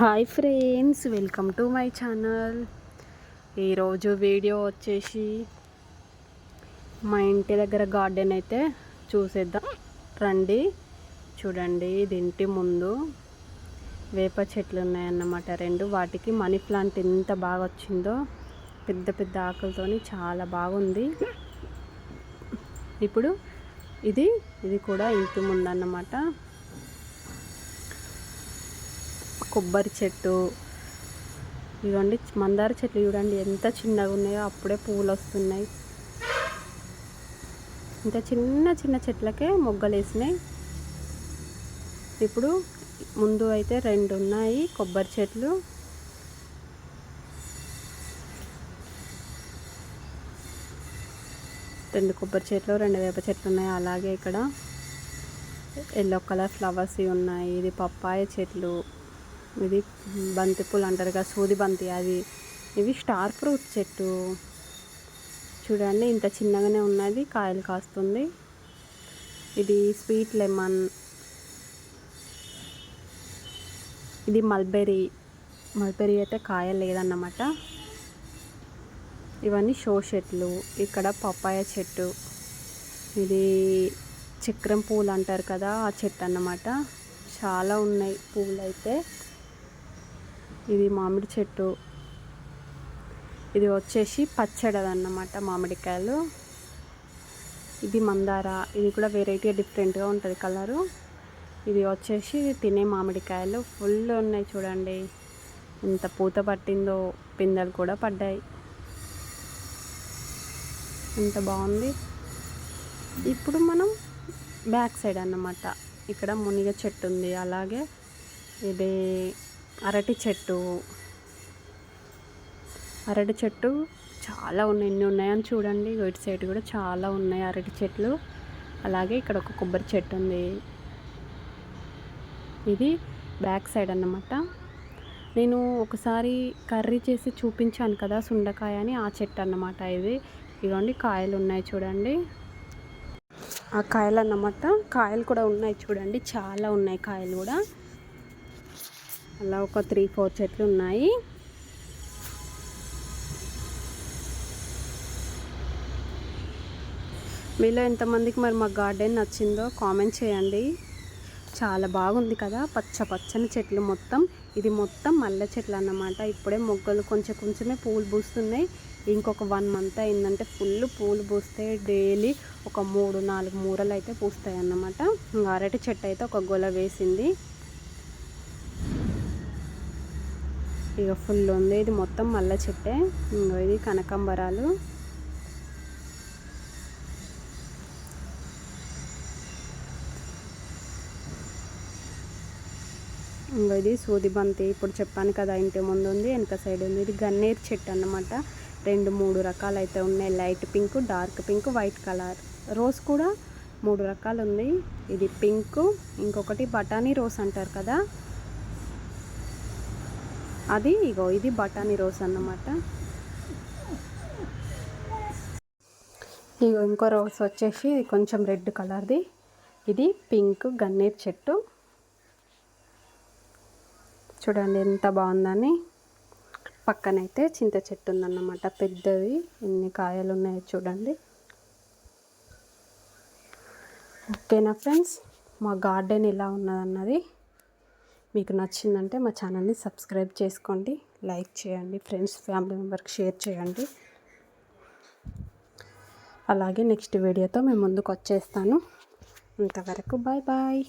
Hi friends welcome to my channel. ఈరోజు video వచ్చేసి మా ఇంటి దగ్గర గార్డెన్ అయితే చూసేద్దాం. రండి చూడండి ఇది ఇంటి ముందు వేప చెట్లు ఉన్నాయన్నమాట. రెండు వాటికి మనీ ప్లాంట్ ఎంత బాగా వచ్చిందో పెద్ద పెద్ద ఆకులతోని చాలా బాగుంది. ఇప్పుడు ఇది ఇది కూడా ఇంటి ముందన్నమాట. కొబ్బరి చెట్టు. ఇదిగోండి మందార చెట్లు చూడండి ఎంత చిన్నగా ఉన్నాయో అప్పుడే పువ్వులు వస్తున్నాయి. ఇంత చిన్న చిన్న చెట్లకే మొగ్గలు వేసినాయి. ఇప్పుడు ముందు అయితే రెండు ఉన్నాయి కొబ్బరి చెట్లు. రెండు కొబ్బరి చెట్లు రెండు వేప చెట్లు ఉన్నాయి అలాగే ఇక్కడ ఎల్లో కలర్ ఫ్లవర్స్ ఉన్నాయి ఇది పప్పాయ చెట్లు. ఇది బంతి పూలు అంటారు కదా సూది బంతి అది. ఇవి స్టార్ ఫ్రూట్ చెట్టు. చూడండి ఇంత చిన్నగానే ఉన్నది కాయలు కాస్తుంది. ఇది స్వీట్ లెమన్. ఇది మల్బెరీ. మల్బెరీ అయితే కాయ లేదన్నమాట. ఇవన్నీ షో చెట్లు. ఇక్కడ పప్పాయ చెట్టు. ఇది చక్రం పూలు అంటారు కదా ఆ చెట్టు అన్నమాట. చాలా ఉన్నాయి పూలు అయితే ఇది మామిడి చెట్టు. ఇది వచ్చేసి పచ్చడదన్నమాట మామిడికాయలు. ఇది మందార. ఇది కూడా వెరైటీ డిఫరెంట్గా ఉంటుంది కలరు ఇది వచ్చేసి తినే మామిడికాయలు. ఫుల్ ఉన్నాయి చూడండి. ఎంత పూత పట్టిందో పిందెలు కూడా పడ్డాయి. ఎంత బాగుంది. ఇప్పుడు మనం బ్యాక్ సైడ్ అన్నమాట. ఇక్కడ మునిగ చెట్టు ఉంది. అలాగే ఇది అరటి చెట్టు. అరటి చెట్టు చాలా ఉన్నాయి. ఎన్ని ఉన్నాయని చూడండి. ఇటు సైడ్ కూడా చాలా ఉన్నాయి అరటి చెట్లు. అలాగే ఇక్కడ ఒక కొబ్బరి చెట్టు ఉంది. ఇది బ్యాక్ సైడ్ అన్నమాట. నేను ఒకసారి కర్రీ చేసి చూపించాను కదా సుండకాయ అని. ఆ చెట్టు అన్నమాట ఇది. ఇదిగోండి కాయలు ఉన్నాయి చూడండి. ఆ కాయలు అన్నమాట. కాయలు కూడా ఉన్నాయి చూడండి. చాలా ఉన్నాయి కాయలు కూడా. అలా ఒక త్రీ ఫోర్ చెట్లు ఉన్నాయి. మీలో ఎంతమందికి మరి మా గార్డెన్ నచ్చిందో కామెంట్ చేయండి. చాలా బాగుంది కదా పచ్చ పచ్చని చెట్లు మొత్తం. ఇది మొత్తం మల్లె చెట్లు అన్నమాట. ఇప్పుడే మొగ్గలు కొంచెం కొంచెమే పూలు పూస్తున్నాయి. ఇంకొక వన్ మంత్ అయిందంటే ఫుల్ పూలు పూస్తే డైలీ ఒక మూడు నాలుగు మూరలు అయితే పూస్తాయి అన్నమాట అరటి చెట్టు అయితే ఒక గొల వేసింది. ఇక ఫుల్ ఉంది. ఇది మొత్తం మల్ల చెట్టే. ఇంకో ఇది కనకాంబరాలు. ఇంకో ఇది సూది బంతి. ఇప్పుడు చెప్పాను కదా ఇంటి ముందు ఉంది వెనక సైడ్ ఉంది. ఇది గన్నేరు చెట్టు అన్నమాట. రెండు మూడు రకాలు అయితే ఉన్నాయి. Light pink dark pink white colour. Rose కూడా మూడు రకాలు ఉంది. ఇది పింక్ ఇంకొకటి బఠానీ రోజ్ అంటారు కదా. అది ఇగో ఇది బఠానీ రోస్ అన్నమాట. ఇగో ఇంకో రోస్ వచ్చేసి కొంచెం రెడ్ కలర్ది. ఇది పింక్ గన్నేరు చెట్టు. చూడండి ఎంత బాగుందని. పక్కనైతే చింత చెట్టు ఉందన్నమాట పెద్దది. ఎన్ని కాయలు ఉన్నాయో చూడండి. ఓకేనా ఫ్రెండ్స్? మా గార్డెన్ ఇలా ఉన్నదన్నది. మీకు నచ్చిందంటే మా ఛానల్ని సబ్స్క్రైబ్ చేసుకోండి లైక్ చేయండి ఫ్రెండ్స్ ఫ్యామిలీ మెంబర్కి షేర్ చేయండి. అలాగే నెక్స్ట్ వీడియోతో మేము ముందుకు వచ్చేస్తాను. ఇంతవరకు బాయ్ బాయ్